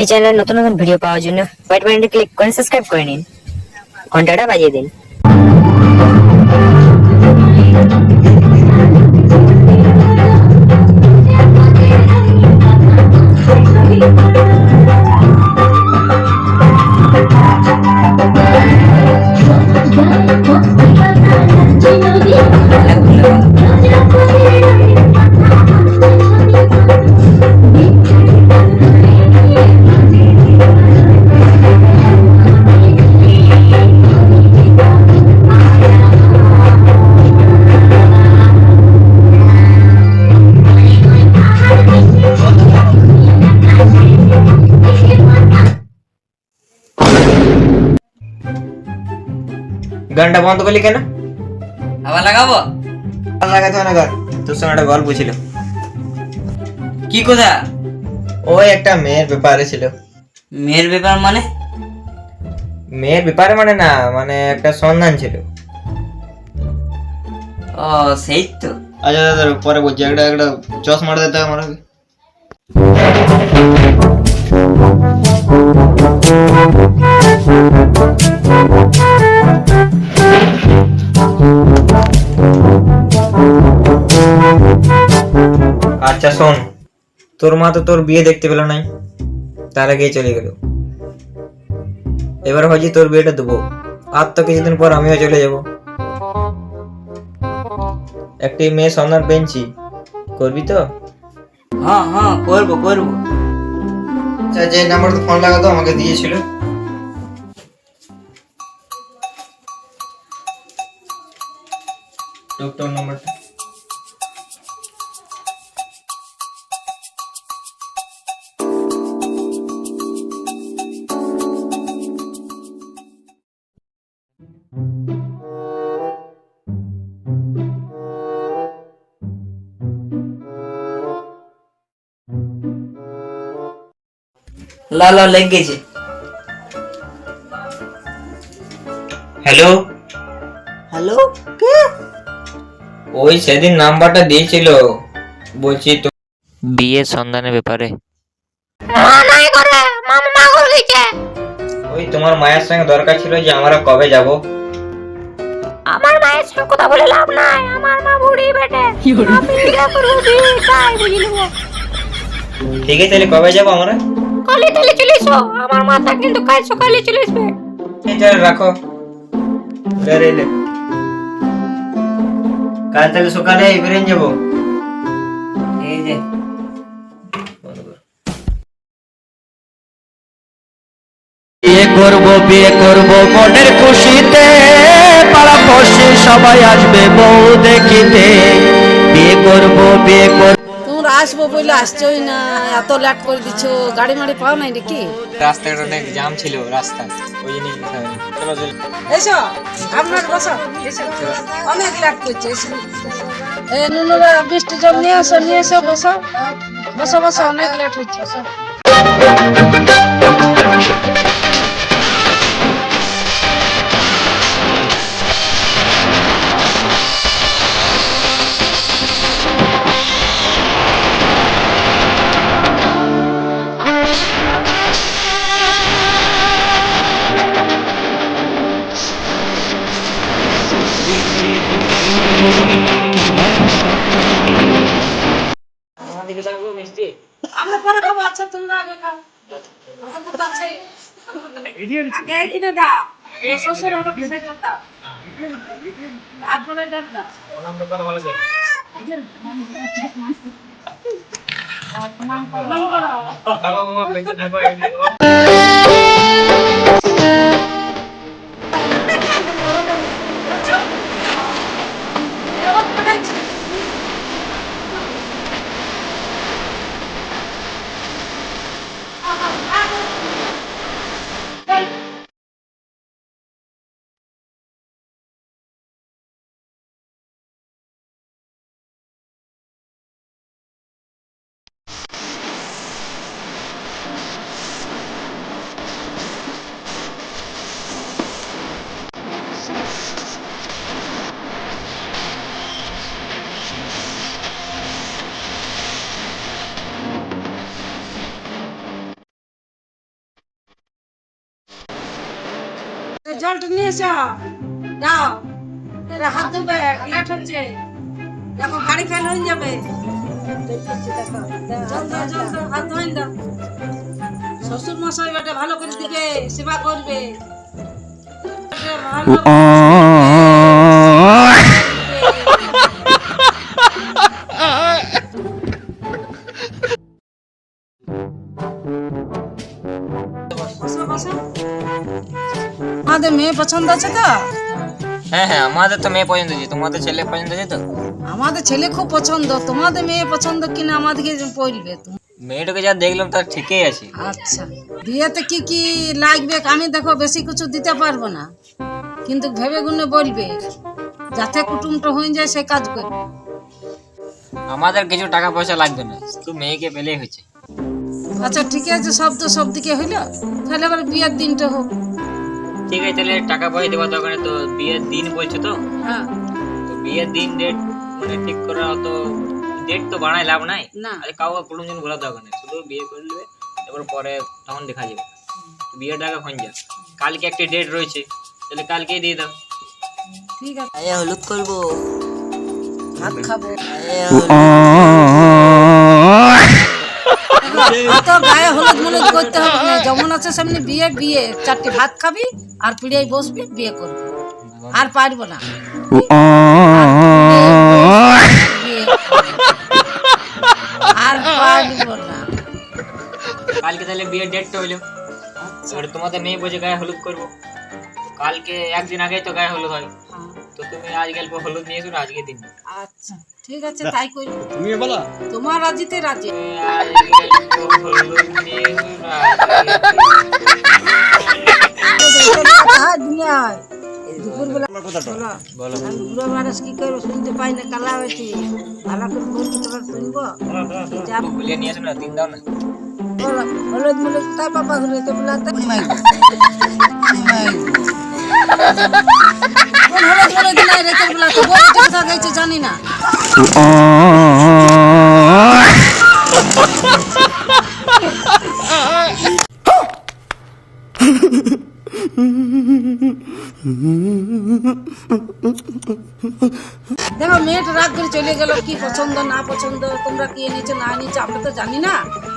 এই চ্যানেলের নতুন নতুন ভিডিও পাওয়ার জন্য হোয়াইট বাটনটি ক্লিক করে সাবস্ক্রাইব করে নিন। ঘন্টাটা বাজিয়ে দিন। গানটা বন্ধ করলি কেন? আবার লাগাবো? লাগাতে হয় না গান। তোর সঙ্গে একটা গল্প ছিল। কি কথা? ওই একটা মেয়ের ব্যাপারে ছিল। মেয়ের ব্যাপার মানে? মেয়ের ব্যাপারে মানে না মানে একটা সন্ধান ছিল। ও সেই তো। আচ্ছা দাদা পরে বলছি একটা একটা চশমাটা দিতে হবে আমার আগে। আচ্ছা শোন। তোর মা তো তোর বিয়ে দেখতে পেল নাই তার আগেই চলে গেল। এবার ভাবছি তোর বিয়েটা দেবো আর তো কিছুদিন পর আমিও চলে যাব। একটি মেয়ে সন্ধান পেয়েছি করবি তো? হ্যাঁ হ্যাঁ করব করব। আচ্ছা যে নাম্বার ফোন লাগাতো আমাকে দিয়েছিল। লা লা লেগ গেছে। হ্যালো? হ্যালো ওই সেদিন নাম্বারটা দিয়েছিল। বলছি তো বিয়ের সন্ধানের ব্যাপারে। ওই তোমার মায়ের সঙ্গে দরকার ছিল যে আমরা কবে যাব। আমার মায়ের সঙ্গে কথা বলে লাভ নাই। আমার মা বুড়ি বেটে। আমি বিয়ে করব বিয়ে তাই বুঝলি ঠিক আছে তাহলে কবে যাব আমরা? কালে তাহলে চলে এসো। আমার মাথা কিন্তু কাল সকালে চলে আসবে। চল রাখো। বের এলে কাল থেকে সকালে বেরিয়ে যাব। এই যে। বিয়ে করব বিয়ে করব মনের খুশিতে। পাড়া পড়শি সবাই আসবে বউ দেখিতে। বিয়ে করব বিয়ে করব আসব বলে আসছোই না? এত লেট করে দিচ্ছ গাড়ি মাড়ি পাও নাই নাকি? রাস্তাটা অনেক জাম ছিল রাস্তা ওই চলো এসো আপনার বসো এসো। অনেক লেট করছে এসো। এ নুনুরা বৃষ্টি জল নিয়ে আসো নিয়ে এসো বসো। বসো বসো অনেক লেট হচ্ছে ও শ্বশুর হলো খেতে দাও তারপরে দেন না জলটা নিয়ে এসো যাও। হাত ধুবে লেট হচ্ছে দেখো, গাড়ি ফেল হয়ে যাবে। হাত দাও। শ্বশুর মশাই বেটা ভালো করে দিবে, সেবা করবে। পছন্দ আছে তো? হ্যাঁ হ্যাঁ আমাদের তো মেয়ে পছন্দ আছে তোমাদের ছেলে পছন্দ আছে তো? আমাদের ছেলে খুব পছন্দ। তোমাদের মেয়ে পছন্দ কিনা আমাদেরকে পড়বে মেয়েটাকে যা দেখলাম তার ঠিকই আছে। আচ্ছা। বিয়েতে কি কি লাগবে? আমি দেখো বেশি কিছু দিতে পারব না। কিন্তু ভেবে গুনে বলবে যাতে কুটুমটা হয়ে যায় সে কাজ করবে। আমাদের কিছু টাকা পয়সা লাগবে না। শুধু মেয়েকে পেলেই হয়েছে। আচ্ছা ঠিক আছে সব তো সব দিকে হইল। তাহলে আবার বিয়ের দিনটা হোক। ঠিক আছে তাহলে টাকা পয়সা দেওয়ার দরকার তো বিয়ের দিন বলছো তো? হ্যাঁ। তো বিয়ের দিন ডেট মানে ঠিক করা তো ডেট তো বাড়াই লাভ নাই? না। আরে কাউকে কোনো জন বলার দরকার নেই শুধু বিয়ে করে নেবে এবার পরে তখন দেখা যাবে। তো বিয়ের টাকা হয়ে যা কালকে একটা ডেট রয়েছে তাহলে কালকেই দিয়ে দাও। ঠিক আছে। আয়া হলুদ করব। ভাত খাব। আয়া হলুদ অত গায়ে হলুদ করতে হবে। না যেমন আছে সেমনি বিয়ে বিয়ে। চারটে ভাত খাবি আর পিড়িয়ায় বসবি বিয়ে করবি। আর পারব না। আর পারব না। কালকে তাহলে বিয়ের ডেটটা হইল। তোমাদের মেয়ে বলছে গায়ে হলুদ করব। কালকে একদিন আগেই তো গায়ে হলুদ হয়। তো তুমি আজ গল্প হলুদ নিয়ে এসো আজকে দিন। আচ্ছা ঠিক আছে তাই করি তোমার রাজিতে রাজি। আজ গল্প হলুদ নিয়ে এসো না বলো। বুড়ো মানুষ কি করব শুনতে পাই না কালা হয়েছি। ভালো করে বলছি তোমার শুনব। যা ভুলিয়ে নিয়ে এসো না দিন দাও না। বলো হলুদ মুলুদ তাই বাবা ঘুরে তো বলাতে দেখো, মেয়েটা রাগ করে চলে গেল, কি পছন্দ, না পছন্দ, তোমরা কি এনেছো না এনেছো আমরা তো জানি না।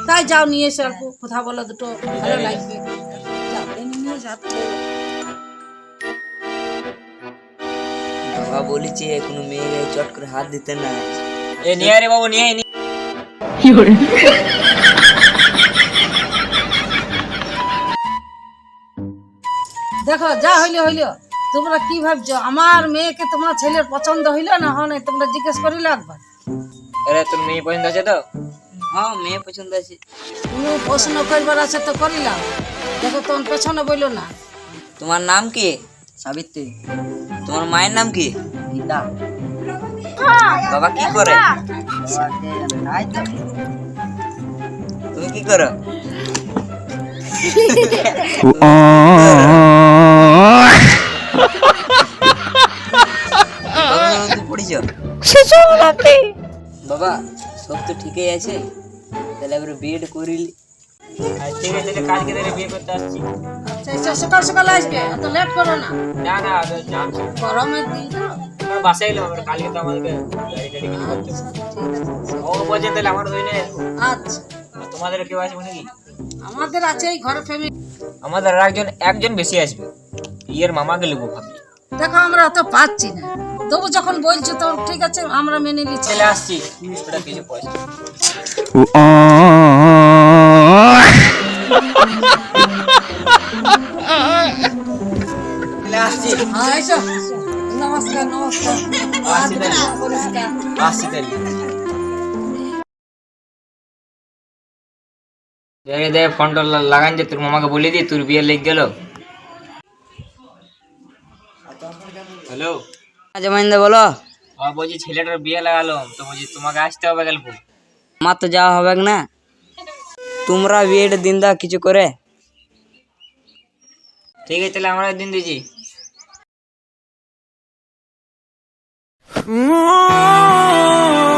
তাই যাও, নিয়ে এসে অল্প কথা বলো দুটো, ভালো লাগবে। নিয়ে। বাবা বলেছে কোনো মেয়ে চট করে হাত দিতে না। এ নিয়ে রে বাবু নিয়ে নিয়ে দেখো যা হইল হইল। তোমরা কি ভাবছ? আমার মেয়েকে তোমার ছেলের পছন্দ হইল না হয় তোমরা জিজ্ঞেস করিলে একবার। আরে তোর মেয়ে পছন্দ আছে তো? হ্যাঁ মেয়ে পছন্দ আছে। তুমি প্রশ্ন করবার আছে তো করিলাম। দেখো তোমার পেছনে বইলো না। তোমার নাম কি? সাবিত্রী। তোমার মায়ের নাম কি? গীতা। বাবা কি করে? তুমি কি করো? বাবা, সব তো ঠিকই আছে। তাহলে এবারে বিএড করিলি। আর ঠিক আছে কালকে তাহলে বিয়ে করতে আসছি। সকাল সকাল আসবে এত লেট করো না না না গরমের দিন তো বাসায় কালকে তো আমাদেরকে গাড়ি টাড়ি কিছু করতে ও বলছে তাহলে আমার ওই আচ্ছা তোমাদের কেউ আসবে নাকি আমাদের আছে এই ঘরে ফ্যামিলি আমাদের আর একজন একজন বেশি আসবে ইয়ের মামাকে নেব ভাবি দেখো আমরা অত পাচ্ছি না তবু যখন বলছো তো ঠিক আছে আমরা মেনে নিচ্ছি চলে আসছি কিছু পয়সা নমস্কার নমস্কার। দেখে ফোনটা লাগান যে তোর মামাকে বলে দি তোর বিয়ে লেগে গেল। হ্যালো। জমাইন্দা বলো। বলছি ছেলেটার বিয়ে লাগালো তো বলছি তোমাকে আসতে হবে গল্প আমার তো যাওয়া হবে না। তোমরা বিয়েটা দিন দা কিছু করে। ঠিক আছে তাহলে আমরা দিন দিয়েছি Mm-hmm.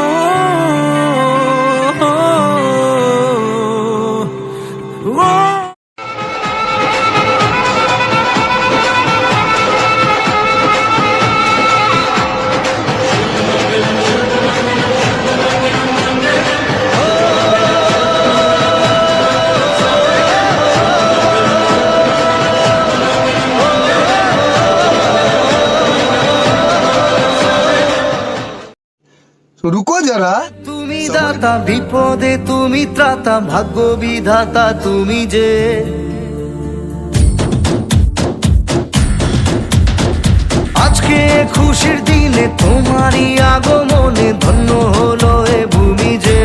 বিপদে তুমি ত্রাতা, ভাগ্য বিধাতা তুমি যে। আজকে খুশির দিনে তোমারই আগমনে ধন্য হলো এ ভূমি যে।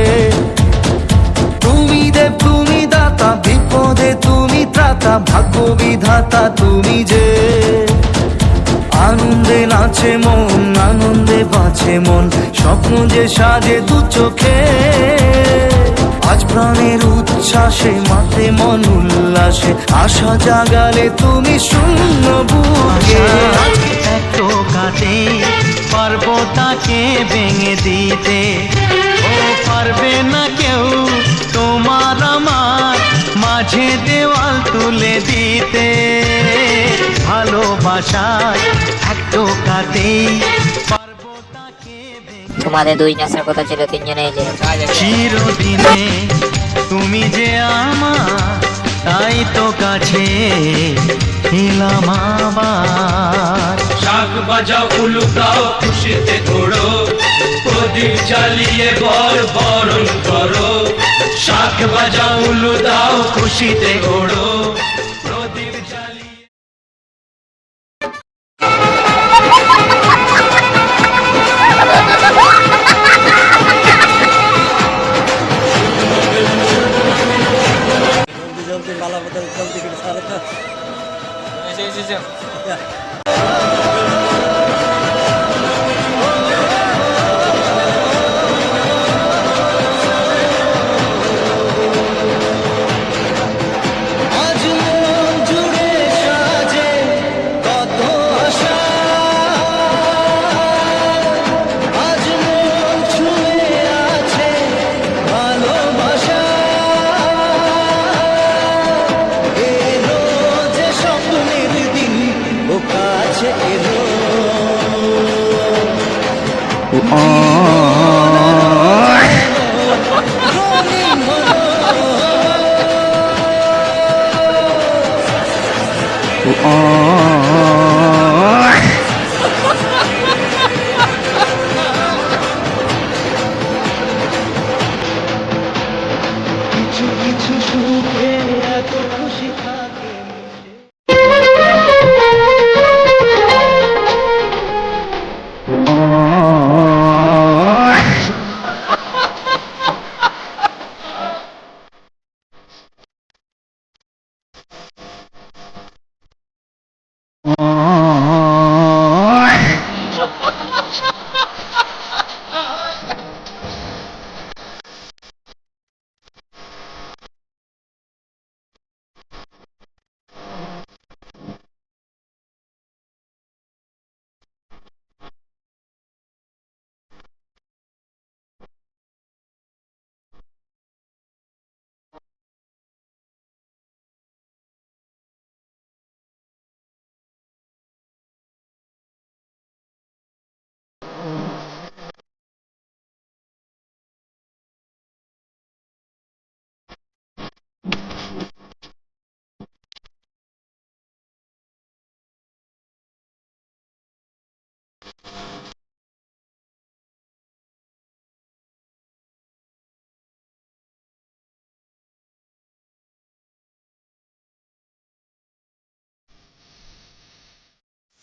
তুমি দেব, তুমি দাতা, বিপদে তুমি ত্রাতা, ভাগ্য বিধাতা তুমি যে। আনন্দে নাচে মন, আনন্দে বাঁচে মন, স্বপ্ন যে সাজে দু চোখে। আজ প্রাণের উচ্ছ্বাসে মাতে মন উল্লাসে। আশা জাগালে তুমি শূন্য বুকে। টোকাতে পারব তাকে ভেঙে দিতে। ও পারবে না কেউ তোমার আমার মাঝে দেওয়াল তুলে দিতে। ভালোবাসায় এক ভেঙে তোমাদের দুই আসার কথা ছিল তিনজনে যে। চিরদিনে তুমি যে আমার তাই তো কাছে এলাম আবার। শাক বাজাও উলুকাও খুশিতে ঘোড়ো প্রদীপ জ্বালিয়ে বর বরণ করো। শাক বাজাও উলু দাও খুশিতে ঘোড়ো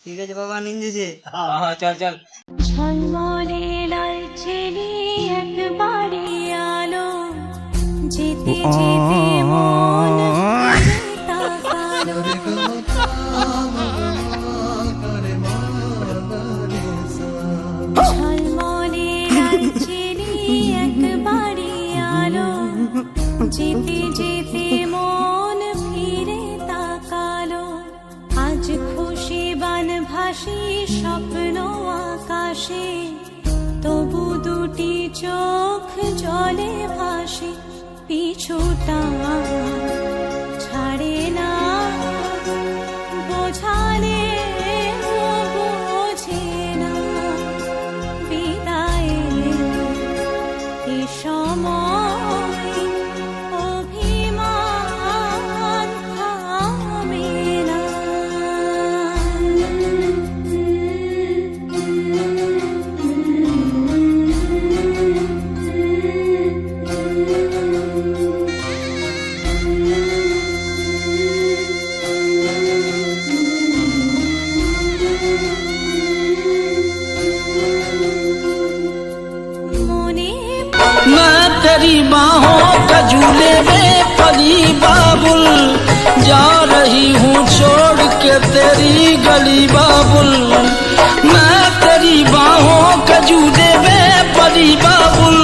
ঠিক আছে বাবা নিন্দেছে। হ্যাঁ চল চল। ঝলমলে লালচেলি একবারে আলো যেতে যেতে মন ঘুরে তাকালো। ঝলমলে লালচেলি একবারে আলো যেতে যেতে আকাশে তবু দুটি চোখ জলে ভাসে, পিছুটা ছাড়ে না। বোঝালে বোঝে না বিদায়ের এ সময়? में बाबुल, जा रही हूँ छोड़ के तेरी गली बाबुल। मैं तेरी बाहों का झूले में पली बाबुल,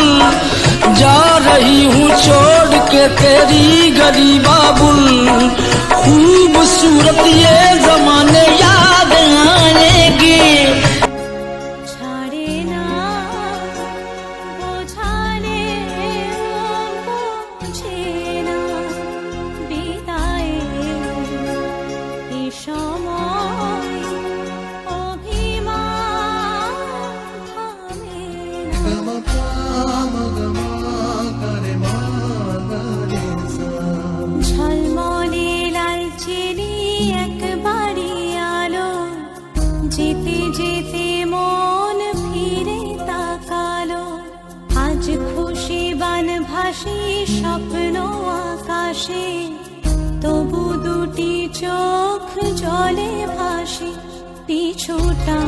जा रही हूँ छोड़ के तेरी गली बाबुल। खूबसूरत ये जमाने याद आएँगे জলে ভাসি পিছুটা